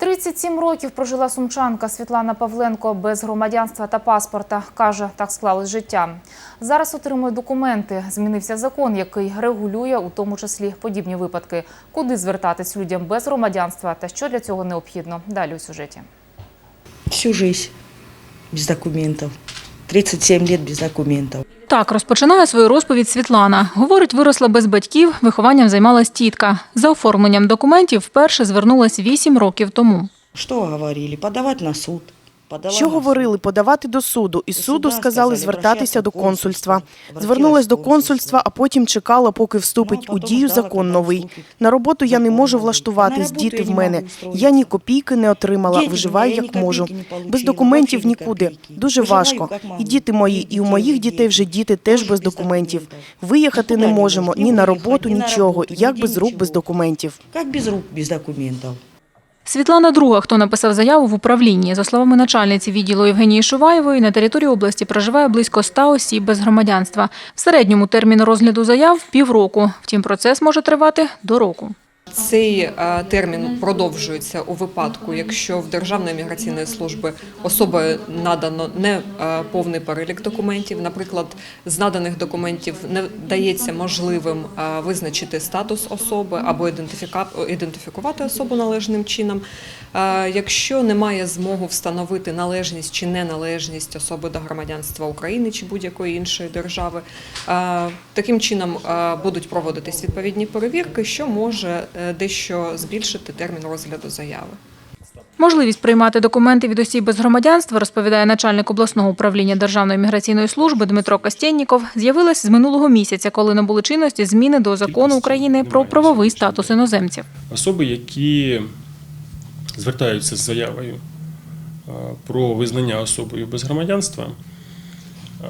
37 років прожила сумчанка Світлана Павленко без громадянства та паспорта. Каже, так склалось життя. Зараз отримує документи. Змінився закон, який регулює у тому числі подібні випадки. Куди звертатись людям без громадянства та що для цього необхідно. Далі у сюжеті. Всю життя без документов. 37 лет без документов. Так розпочинає свою розповідь Світлана. Говорить, виросла без батьків, вихованням займалась тітка. За оформленням документів вперше звернулась 8 років тому. Що говорили? Подавати на суд. Що говорили подавати до суду? До суду сказали звертатися до консульства. Звернулась до консульства, а потім чекала, поки вступить Ну, у дію закон новий. На роботу я не можу влаштуватись, діти в мене. Я ні копійки не отримала, виживаю як можу. Без документів нікуди. Дуже важко. І діти мої, і у моїх дітей вже діти теж без документів. Виїхати не можемо ні на роботу, нічого. Як без рук, без документів. Как без рук, без документов? Світлана друга, хто написав заяву в управлінні. За словами начальниці відділу Євгенії Шуваєвої, на території області проживає близько 100 осіб без громадянства. В середньому термін розгляду заяв – півроку. Втім, процес може тривати до року. Цей е, термін продовжується у випадку, якщо в Державної міграційної служби особою надано не е, повний перелік документів. Наприклад, з наданих документів не дається можливим е, визначити статус особи або ідентифікувати особу належним чином. Якщо немає змоги встановити належність чи неналежність особи до громадянства України чи будь-якої іншої держави, таким чином будуть проводитись відповідні перевірки, що може дещо збільшити термін розгляду заяви. Можливість приймати документи від осіб без громадянства, розповідає начальник обласного управління Державної міграційної служби Дмитро Костєнніков, з'явилась з минулого місяця, коли набули чинності зміни до закону України про правовий статус іноземців. Особи, які звертаються з заявою е, про визнання особою без громадянства, е,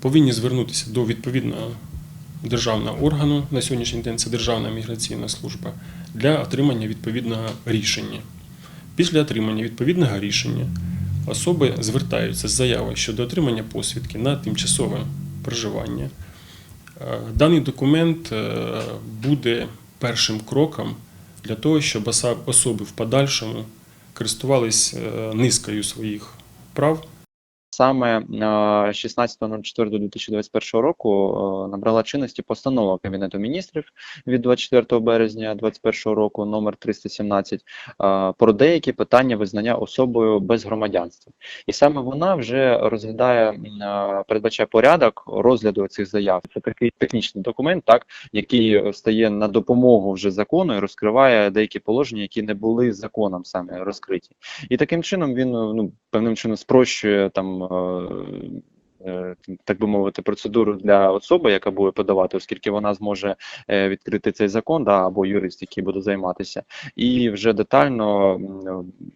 повинні звернутися до відповідного державного органу на сьогоднішній день це Державна міграційна служба для отримання відповідного рішення. Після отримання відповідного рішення особи звертаються з заявою щодо отримання посвідки на тимчасове проживання. Е, Даний документ е, буде першим кроком для того, щоб особи в подальшому користувались е, низкою своїх прав Саме е, 16.04.2021 року е, набрала чинності постанова Кабінету міністрів від 24 березня 2021 року, номер 317, е, про деякі питання визнання особою без громадянства. І саме вона вже розглядає, е, передбачає порядок розгляду цих заяв. Це такий технічний документ, так, який стає на допомогу вже закону і розкриває деякі положення, які не були законом саме розкриті. І таким чином він ну певним чином спрощує там. Е, е, Так би мовити, процедуру для особи, яка буде подавати, оскільки вона зможе е, відкрити цей закон, да, або юрист, який буде займатися, і вже детально,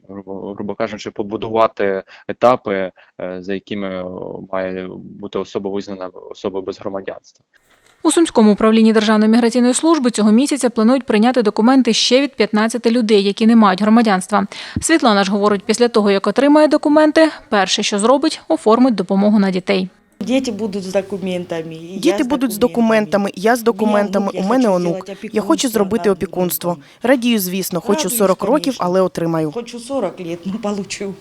грубо, кажучи, побудувати етапи, за якими має бути особа визнана особою без громадянства. У Сумському управлінні Державної міграційної служби цього місяця планують прийняти документи ще від 15 людей, які не мають громадянства. Світлана ж говорить, після того, як отримає документи, перше, що зробить, оформить допомогу на дітей. Дети будут с документами. Діти будуть з документами, я з документами, у мене онук. Я хочу зробити опікунство. Радію, звісно, хочу Радуюсь, 40 років, але отримаю. Хочу 40 лет, но получу.